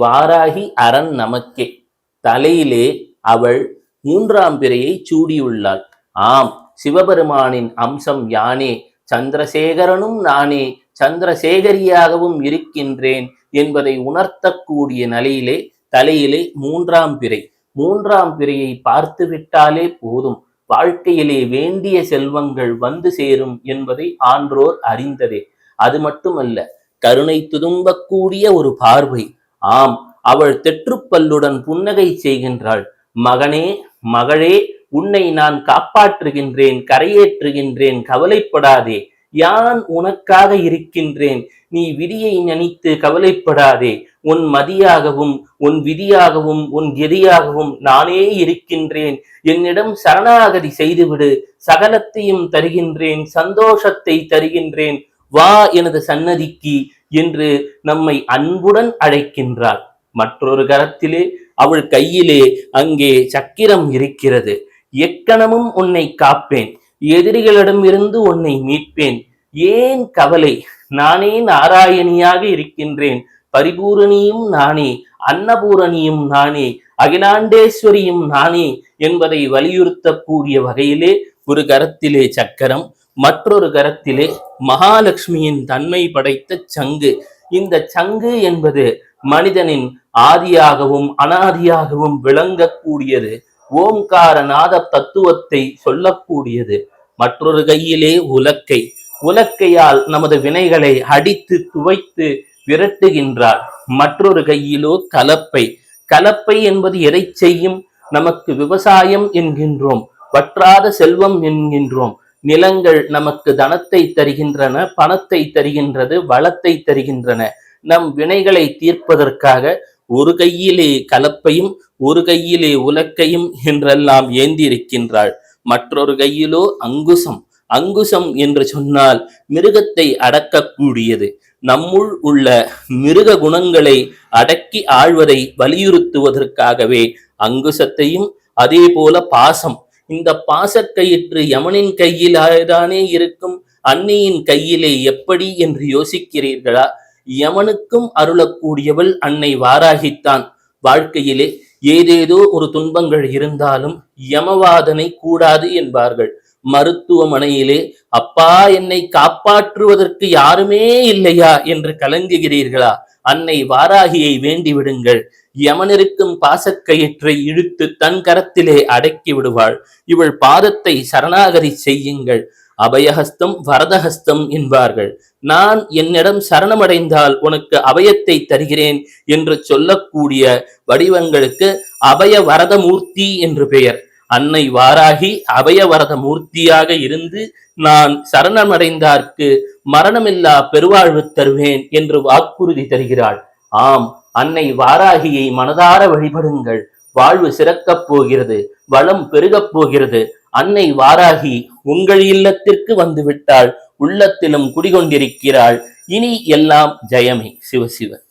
வாராகி அரண் நமக்கே. தலையிலே அவள் மூன்றாம் பிறையை சூடியுள்ளாள். ஆம் சிவபெருமானின் அம்சம் யானே. சந்திரசேகரனும் நானே. சந்திரசேகரியாகவும் இருக்கின்றேன் என்பதை உணர்த்தக்கூடிய நிலையிலே தலையிலே மூன்றாம் பிறை. மூன்றாம் பிறையை பார்த்து விட்டாலே போதும். வாழ்க்கையிலே வேண்டிய செல்வங்கள் வந்து சேரும் என்பதை ஆன்றோர் அறிந்ததே. அது மட்டுமல்ல கருணை துதும்பக்கூடிய ஒரு பார்வை. ஆம் அவள் தெற்றுப்பல்லுடன் புன்னகை செய்கின்றாள். மகனே மகளே உன்னை நான் காப்பாற்றுகின்றேன் கரையேற்றுகின்றேன் கவலைப்படாதே. யான் உனக்காக இருக்கின்றேன்? நீ விதியை நினைத்து கவலைப்படாதே. உன் மதியாகவும் உன் விதியாகவும் உன் கெதியாகவும் நானே இருக்கின்றேன். என்னிடம் சரணாகதி செய்துவிடு. சகலத்தையும் தருகின்றேன் சந்தோஷத்தை தருகின்றேன். வா எனது சன்னதிக்கு என்று நம்மை அன்புடன் அழைக்கின்றாள். மற்றொரு கரத்திலே அவள் கையிலே அங்கே சக்கிரம் இருக்கிறது. எக்கணமும் உன்னை காப்பேன். எதிரிகளிடமிருந்து உன்னை மீட்பேன். ஏன் கவலை? நானே நாராயணியாக இருக்கின்றேன். பரிபூரணியும் நானே அன்னபூரணியும் நானே அகிலாண்டேஸ்வரியும் நானே என்பதை வலியுறுத்தக்கூடிய வகையிலே ஒரு கரத்திலே சக்கரம் மற்றொரு கரத்திலே மகாலட்சுமியின் தன்மை படைத்த சங்கு. இந்த சங்கு என்பது மனிதனின் ஆதியாகவும் அனாதியாகவும் விளங்கக்கூடியது. ஓம்காரநாத தத்துவத்தை சொல்லக்கூடியது. மற்றொரு கையிலே உலக்கை. உலக்கையால் நமது வினைகளை அடித்து துவைத்து விரட்டுகின்றார். மற்றொரு கையிலோ கலப்பை. கலப்பை என்பது எதை செய்யும்? நமக்கு விவசாயம் என்கின்றோம். வற்றாத செல்வம் என்கின்றோம். நிலங்கள் நமக்கு தனத்தை தருகின்றன பணத்தை தருகின்றது வளத்தை தருகின்றன. நம் வினைகளை தீர்ப்பதற்காக ஒரு கையிலே கலப்பையும் ஒரு கையிலே உலக்கையும் என்றெல்லாம் ஏந்தி இருக்கின்றாள் மற்றொரு கையிலோ அங்குசம் அங்குசம் என்று சொன்னால் மிருகத்தை அடக்கக்கூடியது. நம்முள் உள்ள மிருக குணங்களை அடக்கி ஆழ்வதை வலியுறுத்துவதற்காகவே அங்குசத்தையும் அதே போல பாசம் இந்த பாசக்கயிற்று யமனின் கையில் தானே இருக்கும்? அன்னியின் கையிலே எப்படி என்று யோசிக்கிறீர்களா? யமனுக்கும் அருளக்கூடியவள் அன்னை வாராகித்தான். வாழ்க்கையிலே ஏதேதோ ஒரு துன்பங்கள் இருந்தாலும் யமவாதனை கூடாது என்பார்கள். மருத்துவமனையிலே அப்பா என்னை காப்பாற்றுவதற்கு யாருமே இல்லையா? என்று கலங்குகிறீர்களா? அன்னை வாராகியை வேண்டி விடுங்கள் யமனிருக்கும் பாசக்கயிற்றை இழுத்து தன் கரத்திலே அடக்கி விடுவாள். இவள் பாதத்தை சரணாகதி செய்யுங்கள். அபயஹஸ்தம் வரதஹஸ்தம் என்பார்கள். நான் என்னிடம் சரணமடைந்தால் உனக்கு அபயத்தை தருகிறேன் என்று சொல்லக்கூடிய வடிவங்களுக்கு அபய வரதமூர்த்தி என்று பெயர். அன்னை வாராகி அபயவரத மூர்த்தியாக இருந்து நான் சரணமடைந்தார்க்கு மரணமில்லா பெருவாழ்வு தருவேன் என்று வாக்குறுதி தருகிறாள். ஆம் அன்னை வாராகியை மனதார வழிபடுங்கள். வாழ்வு சிறக்கப் போகிறது வளம் பெருகப் போகிறது. அன்னை வாராகி உங்கள் இல்லத்திற்கு வந்துவிட்டாள் உள்ளத்திலும் குடிகொண்டிருக்கிறாள். இனி எல்லாம் ஜெயமே. சிவசிவன்